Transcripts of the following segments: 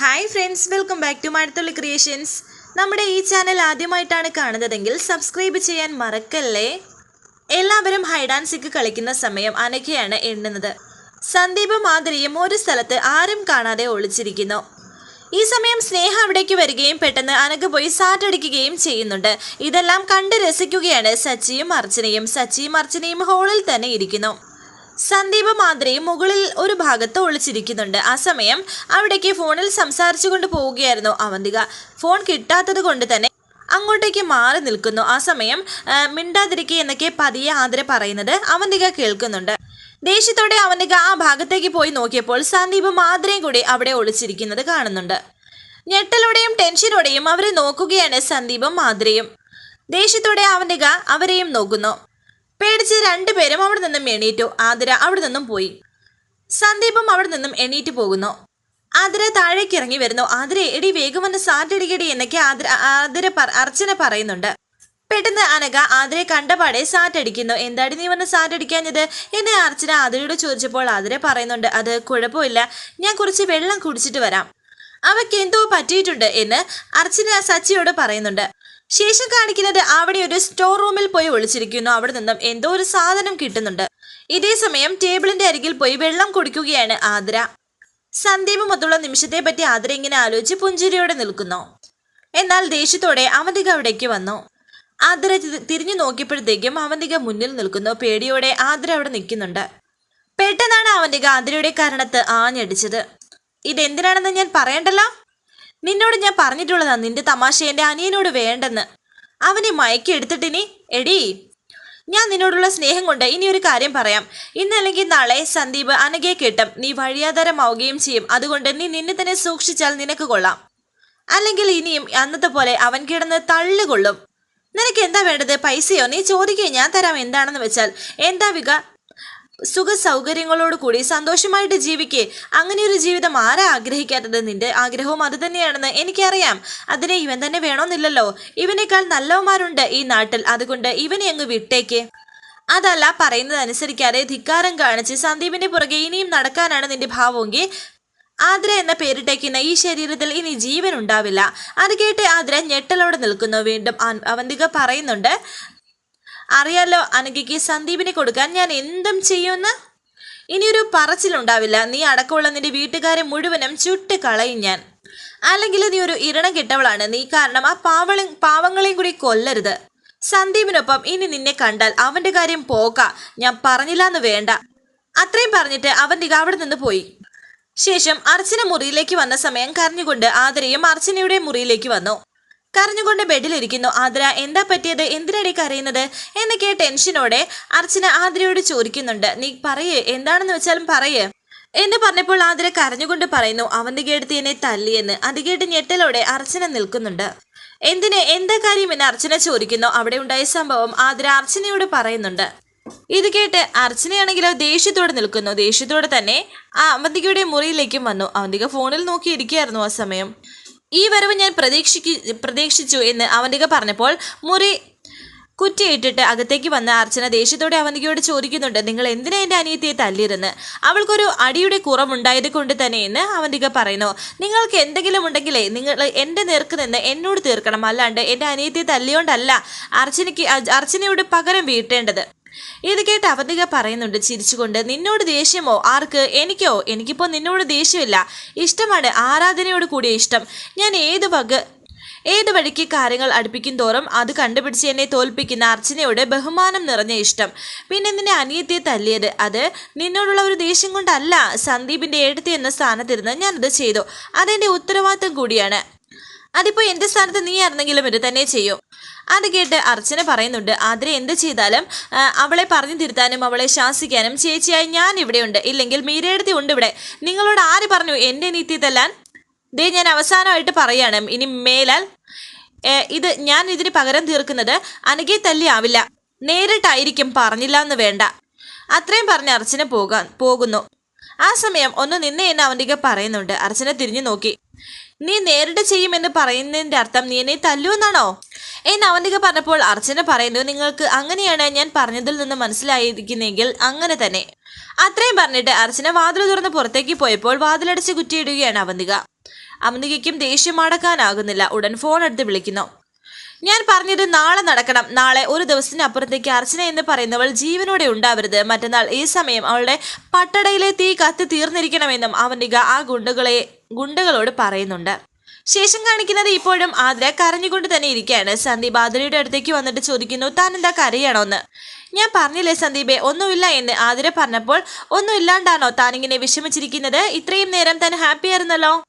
Hi friends welcome back to Mazhathulli creations നമ്മുടെ ഈ channel ആദ്യമായിട്ടാണ് കാണുന്നതെങ്കിൽ സബ്സ്ക്രൈബ് ചെയ്യാൻ മറക്കല്ലേ? എല്ലാവരും ഹൈഡ് ആൻഡ് സിക്ക് കളിക്കുന്ന സമയം അനഘയാണ് എണ്ണുന്നത്. സന്ദീപ് മാധുരിയും ഒരു സ്ഥലത്ത് ആരും കാണാതെ ഒളിച്ചിരിക്കുന്നു. ഈ സമയം സ്നേഹ അവിടേക്ക് വരികയും പെട്ടെന്ന് അനഘ പോയി സാറ്റടിക്കുകയും ചെയ്യുന്നുണ്ട്. ഇതെല്ലാം കണ്ട് രസിക്കുകയാണ് സച്ചിയും അർച്ചനയും. സച്ചിയും അർച്ചനയും ഹോളിൽ തന്നെ ഇരിക്കുന്നു. സന്ദീപ് മാദ്രയും മുകളിൽ ഒരു ഭാഗത്ത് ഒളിച്ചിരിക്കുന്നുണ്ട്. ആ സമയം അവിടേക്ക് ഫോണിൽ സംസാരിച്ചു കൊണ്ട് പോവുകയായിരുന്നു അവന്തിക. ഫോൺ കിട്ടാത്തത് കൊണ്ട് തന്നെ അങ്ങോട്ടേക്ക് മാറി നിൽക്കുന്നു. ആ സമയം മിണ്ടാതിരിക്കുക എന്നൊക്കെ പതിയെ ആതിര പറയുന്നത് അവന്തിക കേൾക്കുന്നുണ്ട്. ദേഷ്യത്തോടെ അവന്തിക ആ ഭാഗത്തേക്ക് പോയി നോക്കിയപ്പോൾ സന്ദീപ് മാദ്രയും കൂടി അവിടെ ഒളിച്ചിരിക്കുന്നത് കാണുന്നുണ്ട്. ഞെട്ടലോടെയും ടെൻഷനോടെയും അവരെ നോക്കുകയാണ് സന്ദീപും മാദ്രയും ദേഷ്യത്തോടെ അവന്തിക അവരെയും നോക്കുന്നു. പേടിച്ച് രണ്ടുപേരും അവിടെ നിന്നും എണീറ്റു. ആതിര അവിടെ നിന്നും പോയി. സന്ദീപും അവിടെ നിന്നും എണീറ്റ് പോകുന്നു. ആതിര താഴേക്ക് ഇറങ്ങി വരുന്നു. ആതിര എടി വേഗം വന്ന് സാറ്റടിക്കടി എന്നൊക്കെ ആതിര ആതിര അർച്ചന പറയുന്നുണ്ട്. പെട്ടെന്ന് അനക ആതിരെ കണ്ടപാടെ സാറ്റടിക്കുന്നു എന്താടി നീ വന്ന് സാറ്റടിക്കാഞ്ഞത് എന്നെ അർച്ചന ആതിരയോട് ചോദിച്ചപ്പോൾ ആതിര പറയുന്നുണ്ട് അത് കുഴപ്പമില്ല. ഞാൻ കുറച്ച് വെള്ളം കുടിച്ചിട്ട് വരാം. അവയ്ക്ക് എന്തോ പറ്റിയിട്ടുണ്ട് എന്ന് അർച്ചന സച്ചിയോട് പറയുന്നുണ്ട്. ശേഷം കാണിക്കുന്നത് അവിടെ ഒരു സ്റ്റോർ റൂമിൽ പോയി ഒളിച്ചിരിക്കുന്നു. അവിടെ നിന്നും എന്തോ ഒരു സാധനം കിട്ടുന്നുണ്ട്. ഇതേ സമയം ടേബിളിന്റെ അരികിൽ പോയി വെള്ളം കുടിക്കുകയാണ് ആതിര. സന്ദീപ് മൊത്തമുള്ള നിമിഷത്തെ പറ്റി ആതിര ഇങ്ങനെ ആലോചിച്ച് പുഞ്ചിരിയോടെ നിൽക്കുന്നു. എന്നാൽ ദേഷ്യത്തോടെ അവന്തിക അവിടേക്ക് വന്നു. ആതിര തി- തിരിഞ്ഞു നോക്കിയപ്പോഴത്തേക്കും അവന്തിക മുന്നിൽ നിൽക്കുന്നു. പേടിയോടെ ആതിര അവിടെ നിൽക്കുന്നുണ്ട്. പെട്ടെന്നാണ് അവന്തിക ആതിരയുടെ കാരണത്ത് ആഞ്ഞടിച്ചത്. ഇതെന്തിനാണെന്ന് ഞാൻ പറയണ്ടല്ലോ? നിന്നോട് ഞാൻ പറഞ്ഞിട്ടുള്ളതാ നിന്റെ തമാശ എന്റെ അനിയനോട് വേണ്ടെന്ന്. അവനെ മയക്കി എടുത്തിട്ടിനി എടി. ഞാൻ നിന്നോടുള്ള സ്നേഹം കൊണ്ട് ഇനി ഒരു കാര്യം പറയാം. ഇന്നല്ലെങ്കിൽ നാളെ സന്ദീപ് അനഘയെ കിട്ടും. നീ വഴിയാധാരമാവുകയും ചെയ്യും. അതുകൊണ്ട് നീ നിന്നെ തന്നെ സൂക്ഷിച്ചാൽ നിനക്ക് കൊള്ളാം. അല്ലെങ്കിൽ ഇനിയും അന്നത്തെ പോലെ അവൻ കിടന്ന് തള്ളുകൊള്ളും. നിനക്ക് എന്താ വേണ്ടത്? പൈസയോ? നീ ചോദിക്കുക ഞാൻ തരാം. എന്താണെന്ന് വെച്ചാൽ എന്താ വിക? സുഖ സൗകര്യങ്ങളോട് കൂടി സന്തോഷമായിട്ട് ജീവിക്കേ. അങ്ങനെ ഒരു ജീവിതം ആരാ ആഗ്രഹിക്കാത്തത്? നിന്റെ ആഗ്രഹവും അത് തന്നെയാണെന്ന് എനിക്കറിയാം. അതിനെ ഇവൻ തന്നെ വേണമെന്നില്ലല്ലോ ഇവനേക്കാൾ നല്ലവന്മാരുണ്ട് ഈ നാട്ടിൽ. അതുകൊണ്ട് ഇവനെ അങ്ങ് വിട്ടേക്ക്. അതല്ല പറയുന്നത് അനുസരിക്കാതെ ധിക്കാരം കാണിച്ച് സന്ദീപിന്റെ പുറകെ ഇനിയും നടക്കാനാണ് നിന്റെ ഭാവമെങ്കിൽ ആദ്ര എന്ന പേരിട്ടേക്കുന്ന ഈ ശരീരത്തിൽ ഇനി ജീവൻ ഉണ്ടാവില്ല അത് കേട്ട് ആദ്ര ഞെട്ടലോടെ നിൽക്കുന്നു. വീണ്ടും അവന്തിക പറയുന്നുണ്ട് അറിയാലോ അനഘയ്ക്ക് സന്ദീപിനെ കൊടുക്കാൻ ഞാൻ എന്തും ചെയ്യുമെന്ന്? ഇനിയൊരു പറച്ചിലുണ്ടാവില്ല. നീ അടക്കമുള്ള നിന്റെ വീട്ടുകാരെ മുഴുവനും ചുട്ട് കളയും ഞാൻ. അല്ലെങ്കിൽ നീ ഒരു ഇരണം കിട്ടവളാണ്. നീ കാരണം ആ പാവള പാവങ്ങളെയും കൂടി കൊല്ലരുത്. സന്ദീപിനൊപ്പം ഇനി നിന്നെ കണ്ടാൽ അവന്റെ കാര്യം പോക ഞാൻ പറഞ്ഞില്ലാന്ന് വേണ്ട. അത്രയും പറഞ്ഞിട്ട് അവന്തിക അവിടെ നിന്ന് പോയി. ശേഷം അർച്ചന മുറിയിലേക്ക് വന്ന സമയം കരഞ്ഞുകൊണ്ട് ആദരയും അർച്ചനയുടെ മുറിയിലേക്ക് വന്നു. കരഞ്ഞുകൊണ്ട് ബെഡിലിരിക്കുന്നു. ആതിര എന്താ പറ്റിയത്? എന്തിനടി കരയുന്നത്? എന്നൊക്കെ ടെൻഷനോടെ അർച്ചന ആതിരയോട് ചോദിക്കുന്നുണ്ട്. നീ പറയേ എന്താണെന്ന് വെച്ചാലും പറയേ. എന്ന് പറഞ്ഞപ്പോൾ ആതിര കരഞ്ഞുകൊണ്ട് പറയുന്നു അവന്തിക എടുത്ത് എന്നെ തല്ലിയെന്ന്. അത് കേട്ട് ഞെട്ടലോടെ അർച്ചന നിൽക്കുന്നുണ്ട്. എന്തിന്? എന്താ കാര്യം? എന്ന് അർച്ചന ചോദിക്കുന്നു. അവിടെ ഉണ്ടായ സംഭവം ആതിര അർച്ചനയോട് പറയുന്നുണ്ട്. ഇത് കേട്ട് അർച്ചനയാണെങ്കിലോ ദേഷ്യത്തോടെ നിൽക്കുന്നു. ദേഷ്യത്തോടെ തന്നെ ആ അവന്തികയുടെ മുറിയിലേക്കും വന്നു. അവന്തിക ഫോണിൽ നോക്കിയിരിക്കുകയായിരുന്നു ആ സമയം. ഈ വരവ് ഞാൻ പ്രതീക്ഷിക്കു പ്രതീക്ഷിച്ചു എന്ന് അവന്തിക പറഞ്ഞപ്പോൾ മുറി കുറ്റിയിട്ടിട്ട് അകത്തേക്ക് വന്ന അർച്ചന ദേഷ്യത്തോടെ അവന്തികയോട് ചോദിക്കുന്നുണ്ട് നിങ്ങൾ എന്തിനാ എന്റെ അനിയത്തിയെ തല്ലിയിരുന്ന്? അവൾക്കൊരു അടിയുടെ കുറവുണ്ടായത് കൊണ്ട് തന്നെ എന്ന് അവന്തിക പറയുന്നു. നിങ്ങൾക്ക് എന്തെങ്കിലും ഉണ്ടെങ്കിലേ നിങ്ങൾ എന്റെ നേർക്ക് നിന്ന് എന്നോട് തീർക്കണം. അല്ലാണ്ട് എന്റെ അനിയത്തിയെ തല്ലിയോണ്ടല്ല അർച്ചനയ്ക്ക് അർച്ചനയോട് പകരം വീട്ടേണ്ടത്. ഇത് കേട്ട് അവന്തിക പറയുന്നുണ്ട് ചിരിച്ചുകൊണ്ട്. നിന്നോട് ദേഷ്യമോ? ആർക്ക്? എനിക്കോ? എനിക്കിപ്പോ നിന്നോട് ദേഷ്യമില്ല. ഇഷ്ടമാണ് ആരാധനയോട് കൂടിയ ഇഷ്ടം. ഞാൻ ഏത് വക ഏത് വഴിക്ക് കാര്യങ്ങൾ അടുപ്പിക്കും തോറും അത് കണ്ടുപിടിച്ച് എന്നെ തോൽപ്പിക്കുന്ന അർച്ചനയോട് ബഹുമാനം നിറഞ്ഞ ഇഷ്ടം. പിന്നെ നിന്നെ അനിയത്തിയെ തല്ലിയത്. അത് നിന്നോടുള്ള ഒരു ദേഷ്യം കൊണ്ടല്ല. സന്ദീപിന്റെ എഴുത്തി എന്ന സ്ഥാനത്തിരുന്ന് ഞാനത് ചെയ്തു. അതെന്റെ ഉത്തരവാദിത്തം കൂടിയാണ്. അതിപ്പോ എന്റെ സ്ഥാനത്ത് നീ ആയിരുന്നെങ്കിലും ഇത് തന്നെ ചെയ്യും. അത് കേട്ട് അർച്ചന പറയുന്നുണ്ട് ആതിരെ എന്ത് ചെയ്താലും അവളെ പറഞ്ഞു തിരുത്താനും അവളെ ശാസിക്കാനും ചേച്ചിയായി ഞാൻ ഇവിടെയുണ്ട് ഇല്ലെങ്കിൽ മീരയെടുത്തി ഉണ്ട് ഇവിടെ. നിങ്ങളോട് ആര് പറഞ്ഞു എന്റെ നീത്തി തല്ലാൻ? ദേ ഞാൻ അവസാനമായിട്ട് പറയാണ് ഇനി മേലാൽ ഇത് ഞാൻ ഇതിന് പകരം തീർക്കുന്നത് അനകെ തല്ലി ആവില്ല. നേരിട്ടായിരിക്കും പറഞ്ഞില്ല എന്ന് വേണ്ട. അത്രയും പറഞ്ഞ് അർച്ചന പോകാൻ പോകുന്നു. ആ സമയം ഒന്ന് നിന്നെ എന്ന് അവന്തിക പറയുന്നുണ്ട്. അർച്ചന തിരിഞ്ഞു നോക്കി. നീ നേരിട്ട് ചെയ്യുമെന്ന് പറയുന്നതിന്റെ അർത്ഥം നീ എന്നെ തല്ലുവെന്നാണോ? എന്ന് അവന്തിക പറഞ്ഞപ്പോൾ അർച്ചന പറയുന്നു നിങ്ങൾക്ക് അങ്ങനെയാണ് ഞാൻ പറഞ്ഞതിൽ നിന്ന് മനസ്സിലായിരിക്കുന്നെങ്കിൽ അങ്ങനെ തന്നെ. അത്രയും പറഞ്ഞിട്ട് അർച്ചന വാതിൽ തുറന്ന് പുറത്തേക്ക് പോയപ്പോൾ വാതിലടച്ച് കുറ്റിയിടുകയാണ് അവന്തിക അവന്തികയ്ക്കും ദേഷ്യം അടക്കാനാകുന്നില്ല. ഉടൻ ഫോൺ എടുത്ത് വിളിക്കുന്നു. ഞാൻ പറഞ്ഞത് നാളെ നടക്കണം. നാളെ ഒരു ദിവസത്തിനപ്പുറത്തേക്ക് അർച്ചന എന്ന് പറയുന്നവൾ ജീവനോടെ ഉണ്ടാവരുത്. മറ്റന്നാൾ ഈ സമയം അവളുടെ പട്ടടയിലെ തീ കത്തി തീർന്നിരിക്കണമെന്നും അവന്തിക ആ ഗുണ്ടുകളെ ഗുണ്ടകളോട് പറയുന്നുണ്ട്. ശേഷം കാണിക്കുന്നത് ഇപ്പോഴും ആതിര കരഞ്ഞുകൊണ്ട് തന്നെ ഇരിക്കുകയാണ്. സന്ദീപ് ആതിരയുടെ അടുത്തേക്ക് വന്നിട്ട് ചോദിക്കുന്നു താൻ എന്താ കരയാണോ എന്ന്? ഞാൻ പറഞ്ഞില്ലേ സന്ദീപെ ഒന്നുമില്ല എന്ന്. ആതിര പറഞ്ഞപ്പോൾ ഒന്നുമില്ലാണ്ടാണോ താനിങ്ങനെ വിഷമിച്ചിരിക്കുന്നത്? ഇത്രയും നേരം താൻ ഹാപ്പി ആയിരുന്നല്ലോ?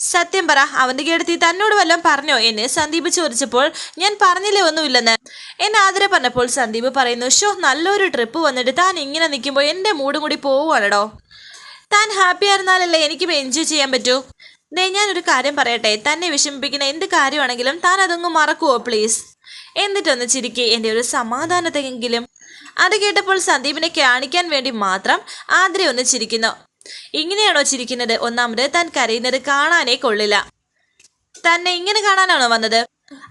സത്യം പറ അവന്റെ കേടത്തി തന്നോട് വല്ലതും പറഞ്ഞോ? എന്നെ സന്ദീപ് ചോദിച്ചപ്പോൾ ഞാൻ പറഞ്ഞില്ലേ ഒന്നുമില്ലെന്ന്. എന്നെ ആതിര പറഞ്ഞപ്പോൾ സന്ദീപ് പറയുന്നു ഷോ നല്ലൊരു ട്രിപ്പ് വന്നിട്ട് താൻ ഇങ്ങനെ നിൽക്കുമ്പോൾ എന്റെ മൂടും കൂടി പോവുകയാണോ താൻ ഹാപ്പി ആയിരുന്നാലല്ലേ എനിക്കും എൻജോയ് ചെയ്യാൻ പറ്റൂ? ദേ ഞാനൊരു കാര്യം പറയട്ടെ തന്നെ വിഷമിപ്പിക്കുന്ന എന്ത് കാര്യമാണെങ്കിലും താൻ അതങ്ങ് മറക്കുവോ പ്ലീസ് എന്നിട്ടൊന്ന് ചിരിക്കെ എന്റെ ഒരു സമാധാനത്തെങ്കിലും. അത് കേട്ടപ്പോൾ സന്ദീപിനെ കാണിക്കാൻ വേണ്ടി മാത്രം ആതിര ഒന്ന് ചിരിക്കുന്നു. ഇങ്ങനെയാണോ ചിരിക്കുന്നത്? ഒന്നാമത് താൻ കരയുന്നത് കാണാനേ കൊള്ളില്ല. തന്നെ ഇങ്ങനെ കാണാനാണോ വന്നത്?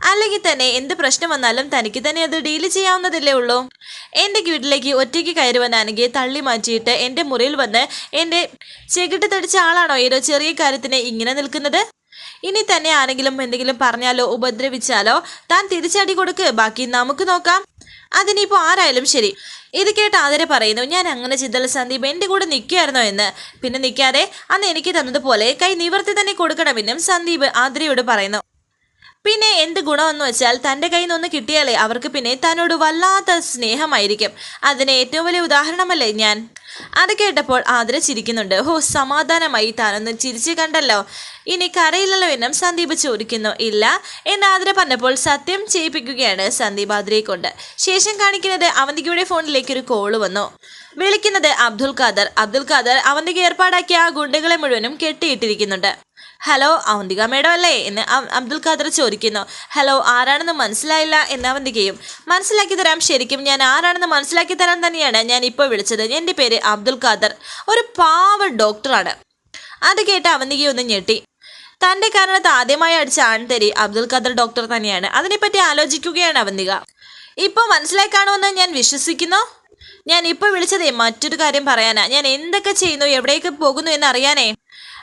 അല്ലെങ്കിൽ തന്നെ എന്ത് പ്രശ്നം വന്നാലും തനിക്ക് തന്നെ അത് ഡീൽ ചെയ്യാവുന്നതല്ലേ ഉള്ളൂ. എന്റെ വീട്ടിലേക്ക് ഒറ്റയ്ക്ക് കയറി വന്നാണെങ്കിൽ തള്ളി മാറ്റിയിട്ട് എന്റെ മുറിയിൽ വന്ന് എന്റെ ചെകിട്ട് തടിച്ച ആളാണോ ഏതോ ചെറിയ കാര്യത്തിന് ഇങ്ങനെ നിൽക്കുന്നത്? ഇനി തന്നെ ആരെങ്കിലും എന്തെങ്കിലും പറഞ്ഞാലോ ഉപദ്രവിച്ചാലോ താൻ തിരിച്ചടി കൊടുക്ക്. ബാക്കി നമുക്ക് നോക്കാം. അതിനിപ്പോൾ ആരായാലും ശരി. ഇത് കേട്ട് ആതിര പറയുന്നു ഞാൻ അങ്ങനെ ചിന്തല സന്ദീപ് എന്റെ കൂടെ നിൽക്കുകയായിരുന്നോ എന്ന്. പിന്നെ നിൽക്കാതെ അന്ന് എനിക്ക് തന്നതുപോലെ കൈ നിവർത്തി തന്നെ കൊടുക്കണമെന്നും സന്ദീപ് ആതിരയോട് പറയുന്നു. പിന്നെ എന്ത് ഗുണമെന്ന് വെച്ചാൽ തന്റെ കയ്യിൽ നിന്ന് കിട്ടിയാലേ അവർക്ക് പിന്നെ തന്നോട് വല്ലാത്ത സ്നേഹമായിരിക്കും. അതിന് ഏറ്റവും വലിയ ഉദാഹരണമല്ലേ ഞാൻ? അത് കേട്ടപ്പോൾ ആതിര ചിരിക്കുന്നുണ്ട്. ഹോ സമാധാനമായി താനൊന്ന് ചിരിച്ചു കണ്ടല്ലോ. ഇനി കരയില്ലല്ലോ എന്നും സന്ദീപ് ചോദിക്കുന്നു. ഇല്ല എന്ന് ആതിര പറഞ്ഞപ്പോൾ സത്യം ചെയ്യിപ്പിക്കുകയാണ് സന്ദീപ് ആതിരയെ കൊണ്ട് ശേഷം കാണിക്കുന്നത് അവന്തികയുടെ ഫോണിലേക്ക് ഒരു കോൾ വന്നു. വിളിക്കുന്നത് അബ്ദുൽ ഖാദർ. അബ്ദുൽ ഖാദർ അവന്തിക ഏർപ്പാടാക്കിയ ആ ഗുണ്ടകളെ മുഴുവനും കെട്ടിയിട്ടിരിക്കുന്നുണ്ട്. ഹലോ അവന്തിക മേഡം അല്ലേ? എന്ന് അബ്ദുൽ ഖാദർ ചോദിക്കുന്നു. ഹലോ ആരാണെന്ന് മനസ്സിലായില്ല എന്ന് അവന്തികയും മനസ്സിലാക്കി തരാം ശരിക്കും ഞാൻ ആരാണെന്ന് മനസ്സിലാക്കി തരാൻ തന്നെയാണ് ഞാൻ ഇപ്പോൾ വിളിച്ചത്. എന്റെ പേര് അബ്ദുൽ ഖാദർ. ഒരു പാവ ഡോക്ടറാണ്. അത് കേട്ട് അവന്തിക ഒന്ന് ഞെട്ടി. തന്റെ കാരണത്ത് ആദ്യമായി അടിച്ച ആൺതരി അബ്ദുൽ ഖാദർ ഡോക്ടർ തന്നെയാണ്. അതിനെപ്പറ്റി ആലോചിക്കുകയാണ് അവന്തിക. ഇപ്പോൾ മനസ്സിലായി കാണുമെന്ന് ഞാൻ വിശ്വസിക്കുന്നു. ഞാൻ ഇപ്പോൾ വിളിച്ചതേ മറ്റൊരു കാര്യം പറയാനാ. ഞാൻ എന്തൊക്കെ ചെയ്യുന്നു എവിടേക്ക് പോകുന്നു എന്ന് അറിയാനേ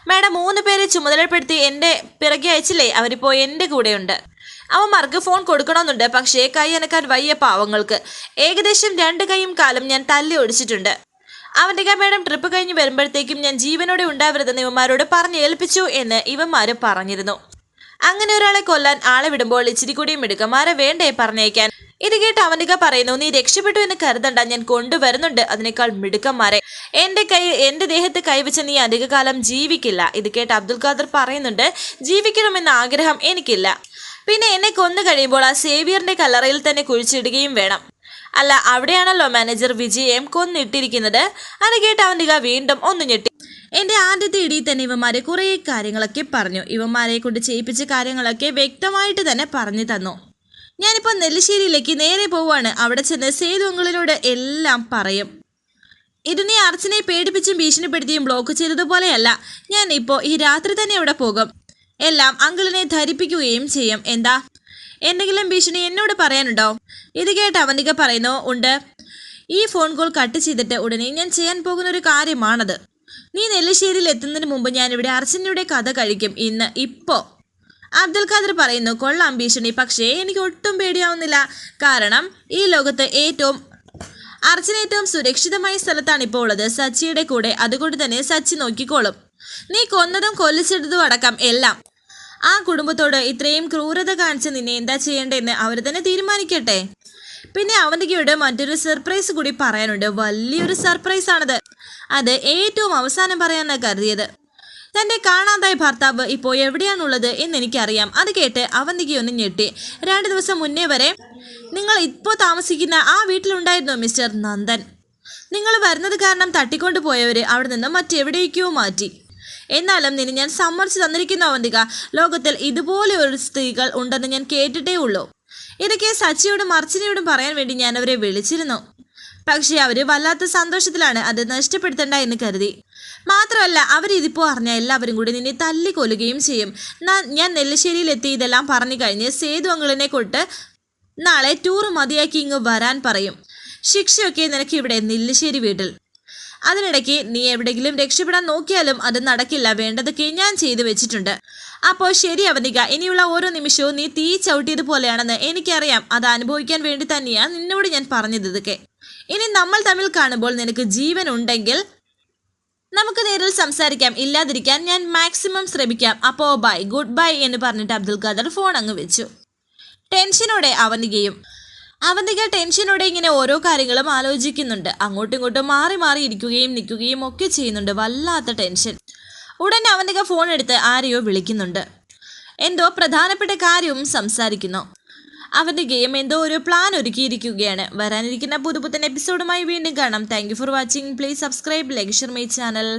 മാഡം മൂന്ന് പേരെ ചുമതലപ്പെടുത്തി എന്റെ പിറകെ അയച്ചില്ലേ? അവരിപ്പോൾ എന്റെ കൂടെയുണ്ട്. അവൻ അവന്മാർക്ക് ഫോൺ കൊടുക്കണമെന്നുണ്ട്. പക്ഷേ കൈ അനക്കാൻ വയ്യ പാവങ്ങൾക്ക്. ഏകദേശം രണ്ട് കൈയും കാലം ഞാൻ തല്ലി ഒടിച്ചിട്ടുണ്ട്. അവന്റെ മേഡം ട്രിപ്പ് കഴിഞ്ഞ് വരുമ്പോഴത്തേക്കും ഞാൻ ജീവനോടെ ഉണ്ടാവരുതെന്ന് ഇവന്മാരോട് പറഞ്ഞ് ഏൽപ്പിച്ചു എന്ന് ഇവന്മാർ പറഞ്ഞിരുന്നു. അങ്ങനെ ഒരാളെ കൊല്ലാൻ ആളെ വിടുമ്പോൾ ഇച്ചിരി കൂടിയും മിടുക്കന്മാരെ വേണ്ടേ പറഞ്ഞേക്കാൻ? ഇത് കേട്ട് അവനിക പറയുന്നു നീ രക്ഷപ്പെട്ടു എന്ന് കരുതണ്ട ഞാൻ കൊണ്ടുവരുന്നുണ്ട്. അതിനേക്കാൾ മിടുക്കന്മാരെ എന്റെ കൈ എന്റെ ദേഹത്ത് കൈവച്ച് നീ അധികകാലം ജീവിക്കില്ല. ഇത് കേട്ട് അബ്ദുൽ ഖാദർ പറയുന്നുണ്ട് ജീവിക്കണമെന്ന ആഗ്രഹം എനിക്കില്ല. പിന്നെ എന്നെ കൊന്നു കഴിയുമ്പോൾ ആ സേവിയറിന്റെ കല്ലറയിൽ തന്നെ കുഴിച്ചിടുകയും വേണം. അല്ല അവിടെയാണല്ലോ മാനേജർ വിജയം കൊന്നിട്ടിരിക്കുന്നത്. അത് കേട്ട് അവനിക വീണ്ടും ഒന്ന് ഞെട്ടി. എന്റെ ആദ്യത്തെ ഇടിയിൽ തന്നെ ഇവന്മാരെ കുറേ കാര്യങ്ങളൊക്കെ പറഞ്ഞു. ഇവന്മാരെ കൊണ്ട് ചെയ്യിപ്പിച്ച കാര്യങ്ങളൊക്കെ വ്യക്തമായിട്ട് തന്നെ പറഞ്ഞു തന്നു. ഞാനിപ്പോൾ നെല്ലിശ്ശേരിയിലേക്ക് നേരെ പോവാണ്. അവിടെ ചെന്ന് സേതുവങ്ങളിലോട് എല്ലാം പറയും. ഇത് നീ അർച്ചനെ പേടിപ്പിച്ചും ഭീഷണിപ്പെടുത്തിയും ബ്ലോക്ക് ചെയ്തതുപോലെയല്ല. ഞാൻ ഇപ്പോൾ ഈ രാത്രി തന്നെ അവിടെ പോകും. എല്ലാം അങ്കിളിനെ ധരിപ്പിക്കുകയും ചെയ്യും. എന്താ? എന്തെങ്കിലും ഭീഷണി എന്നോട് പറയാനുണ്ടോ? ഇത് കേട്ട് അവന്തിക പറയുന്നു ഉണ്ട്. ഈ ഫോൺ കോൾ കട്ട് ചെയ്തിട്ട് ഉടനെ ഞാൻ ചെയ്യാൻ പോകുന്ന ഒരു കാര്യമാണത്. നീ നെല്ലിശ്ശേരിയിൽ എത്തുന്നതിന് മുമ്പ് ഞാനിവിടെ അർച്ചനയുടെ കഥ കഴിക്കും. ഇന്ന് ഇപ്പോ. അബ്ദുൽ ഖാദർ പറയുന്നു കൊള്ളാം ഭീഷണി പക്ഷേ എനിക്ക് ഒട്ടും പേടിയാവുന്നില്ല. കാരണം ഈ ലോകത്ത് ഏറ്റവും അർച്ചന ഏറ്റവും സുരക്ഷിതമായ സ്ഥലത്താണ് ഇപ്പോൾ ഉള്ളത്. സച്ചിയുടെ കൂടെ അതുകൊണ്ട് തന്നെ സച്ചി നോക്കിക്കോളും. നീ കൊന്നതും കൊല്ലിച്ചെടുത്തതും അടക്കം എല്ലാം. ആ കുടുംബത്തോട് ഇത്രയും ക്രൂരത കാണിച്ച് നിന്നെ എന്താ ചെയ്യേണ്ടതെന്ന് അവർ തന്നെ തീരുമാനിക്കട്ടെ. പിന്നെ അവന്തികയോട് മറ്റൊരു സർപ്രൈസ് കൂടി പറയാനുണ്ട്. വലിയൊരു സർപ്രൈസ് ആണത് അത് ഏറ്റവും അവസാനം പറയാനാണ് കരുതിയത്. തന്റെ കാണാതായ ഭർത്താവ് ഇപ്പോൾ എവിടെയാണുള്ളത് എന്ന് എനിക്കറിയാം അത് കേട്ട് അവന്തികയൊന്ന് ഞെട്ടി. രണ്ട് ദിവസം മുന്നേ വരെ നിങ്ങൾ ഇപ്പോൾ താമസിക്കുന്ന ആ വീട്ടിലുണ്ടായിരുന്നു മിസ്റ്റർ നന്ദൻ? നിങ്ങൾ വരുന്നത് കാരണം തട്ടിക്കൊണ്ടു പോയവർ അവിടെ നിന്ന് മറ്റെവിടേക്കോ മാറ്റി. എന്നാലും നിന്നെ ഞാൻ സമ്മതിച്ചു തന്നിരിക്കുന്നു അവന്തിക. ലോകത്തിൽ ഇതുപോലെ ഒരു സ്ത്രീകൾ ഉണ്ടെന്ന് ഞാൻ കേട്ടിട്ടേ ഉള്ളൂ. ഇതൊക്കെ സച്ചിയോടും അർച്ചനയോടും പറയാൻ വേണ്ടി ഞാൻ അവരെ വിളിച്ചിരുന്നു. പക്ഷേ അവർ വല്ലാത്ത സന്തോഷത്തിലാണ് അത് നഷ്ടപ്പെടുത്തണ്ട എന്ന് കരുതി. മാത്രമല്ല അവരിതിപ്പോൾ അറിഞ്ഞ എല്ലാവരും കൂടി നിന്നെ തല്ലിക്കൊല്ലുകയും ചെയ്യും. ഞാൻ നെല്ലശ്ശേരിയിൽ എത്തി ഇതെല്ലാം പറഞ്ഞു കഴിഞ്ഞ് സേതു അങ്കിളിനെ കൊണ്ട് നാളെ ടൂർ മതിയാക്കി ഇങ്ങ് വരാൻ പറയും. ശിക്ഷയൊക്കെ നിനക്ക് ഇവിടെ നെല്ലശ്ശേരി വീട്ടിൽ. അതിനിടയ്ക്ക് നീ എവിടെയെങ്കിലും രക്ഷപ്പെടാൻ നോക്കിയാലും അത് നടക്കില്ല. വേണ്ടതൊക്കെ ഞാൻ ചെയ്തു വെച്ചിട്ടുണ്ട്. അപ്പോൾ ശരി അവനിക ഇനിയുള്ള ഓരോ നിമിഷവും നീ തീ ചവിട്ടിയതുപോലെയാണെന്ന് എനിക്കറിയാം. അത് അനുഭവിക്കാൻ വേണ്ടി തന്നെയാണ് നിന്നോട് ഞാൻ പറഞ്ഞത് ഇതൊക്കെ. ഇനി നമ്മൾ തമ്മിൽ കാണുമ്പോൾ നിനക്ക് ജീവൻ ഉണ്ടെങ്കിൽ നമുക്ക് നേരിൽ സംസാരിക്കാം. ഇല്ലാതിരിക്കാൻ ഞാൻ മാക്സിമം ശ്രമിക്കാം. അപ്പോ ബൈ ഗുഡ് ബൈ എന്ന് പറഞ്ഞിട്ട് അബ്ദുൽ ഖാദർ ഫോൺ അങ്ങ് വെച്ചു. ടെൻഷനോടെ അവന്തികയും അവന്തിക ടെൻഷനോടെ ഇങ്ങനെ ഓരോ കാര്യങ്ങളും ആലോചിക്കുന്നുണ്ട്. അങ്ങോട്ടും ഇങ്ങോട്ടും മാറി മാറി ഇരിക്കുകയും നിൽക്കുകയും ഒക്കെ ചെയ്യുന്നുണ്ട്. വല്ലാത്ത ടെൻഷൻ. ഉടൻ അവന്തിക ഫോൺ എടുത്ത് ആരെയോ വിളിക്കുന്നുണ്ട്. എന്തോ പ്രധാനപ്പെട്ട കാര്യവും സംസാരിക്കുന്നു. അവന്റെ ഗെയിം എന്തോ ഒരു പ്ലാൻ ഒരുക്കിയിരിക്കുകയാണ്. വരാനിരിക്കുന്ന പുതുപുത്തൻ എപ്പിസോഡുമായി വീണ്ടും കാണാം. Thank for watching please subscribe like share my channel